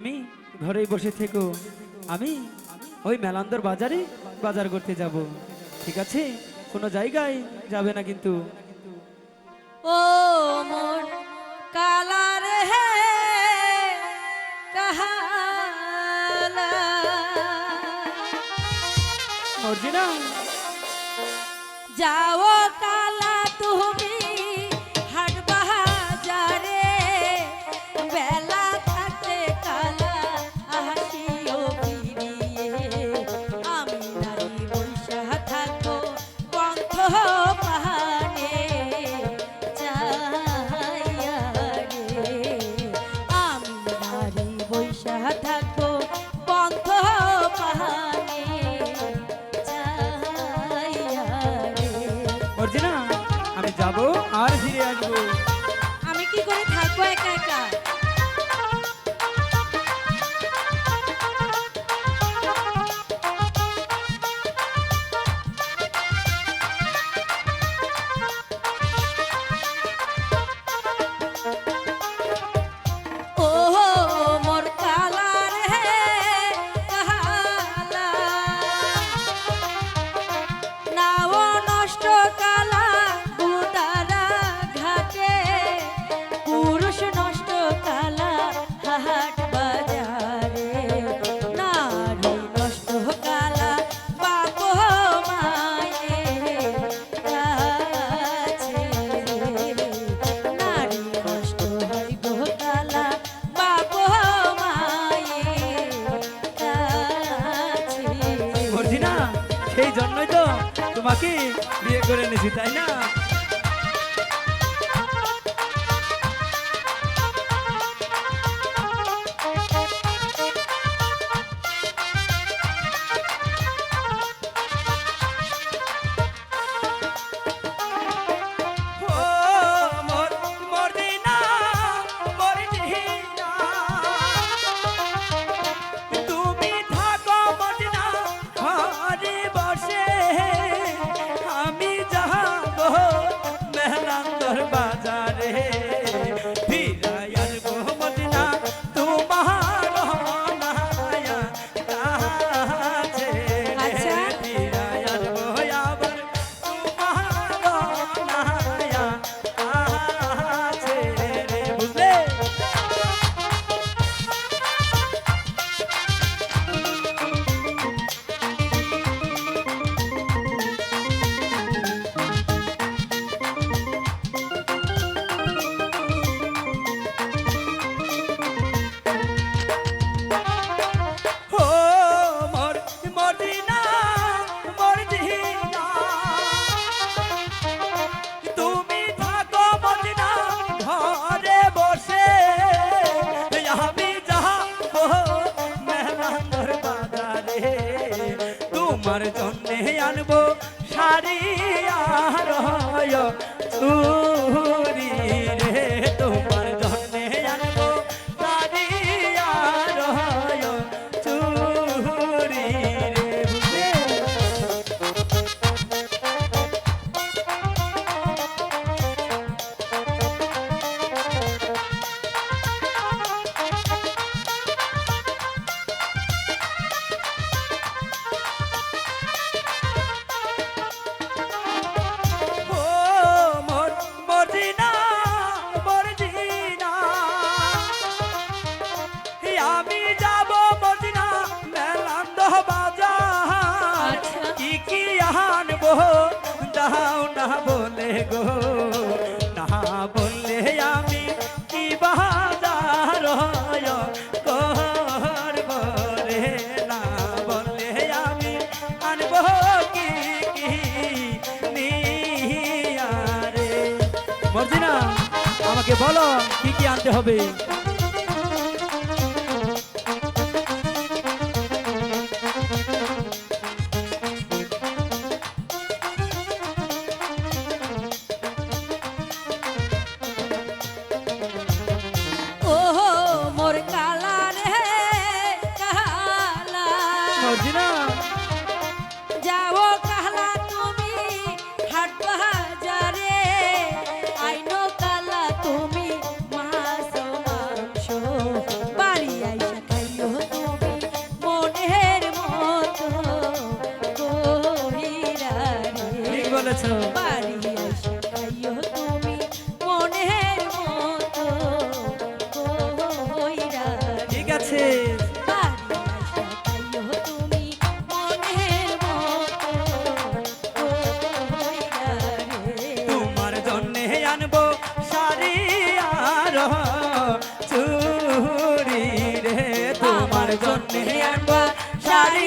আমি ঘরেই বসে থেকো। আমি ওই মেলান্দর বাজারে বাজার করতে যাব। ঠিক আছে? কোনো জায়গায় যাবে না কিন্তু। ও মোর কালার হে কাহালা। মর্জিনা যাও কালা বৈশা থাকো পন্থ পাহানে চাইয়া রে মর্জিনা আমি যাব আর ফিরে আসব। সেই জন্যই তো তোমাকে বিয়ে করে এনেছি তাই না? তোমার জন্যে আনব শাড়ি আর গো। না বললে আমি কি বাজার করব রে না বললে আমি আনব কি কি নিয়া রে আমাকে বলো কি কি আনতে হবে? বলছো বাড়ি তুমি মনের মতো কইরা ঠিক আছে। তোমার জন্যে আনব শাড়ি আর চুরি রে তোমার জন্যে আনব আর